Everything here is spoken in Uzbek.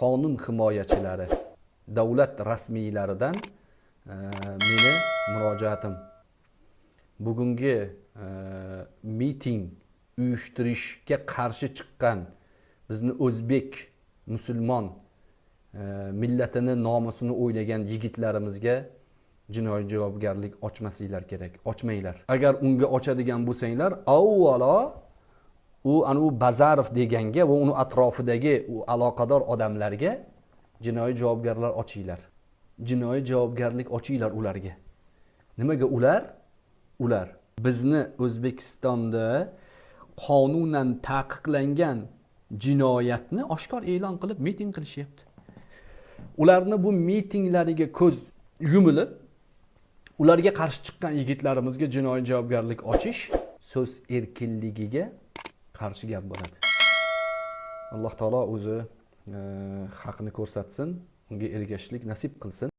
qonun himoyachilari davlat rasmiylaridan e, meni murojaatim bugungi e, miting uyushtirishga qarshi chiqqan bizni o'zbek musulmon e, millatini nomusini o'ylagan yigitlarimizga jinoiy javobgarlik ochmasinglar kerak ochmanglar. Agar unga ochadigan bo'lsanglar avvalo u anavi bazarov deganga va uni atrofidagi u aloqador odamlarga jinoiy javobgarlar ochinglar. Jinoiy javobgarlik ochinglar ularga. Nimaga ular? Ular bizni o'zbekistonda qonunan taqiqlangan jinoyatni oshkor e'lon qilib miting qilishyapti. Ularni bu mitinglariga ko'z yumilib ularga qarshi chiqqan yigitlarimizga jinoiy javobgarlik ochish so'z erkinligiga qarshi gap bo'ladi. Alloh taolo o'zi e, haqni ko'rsatsin unga ergashishlik nasib qilsin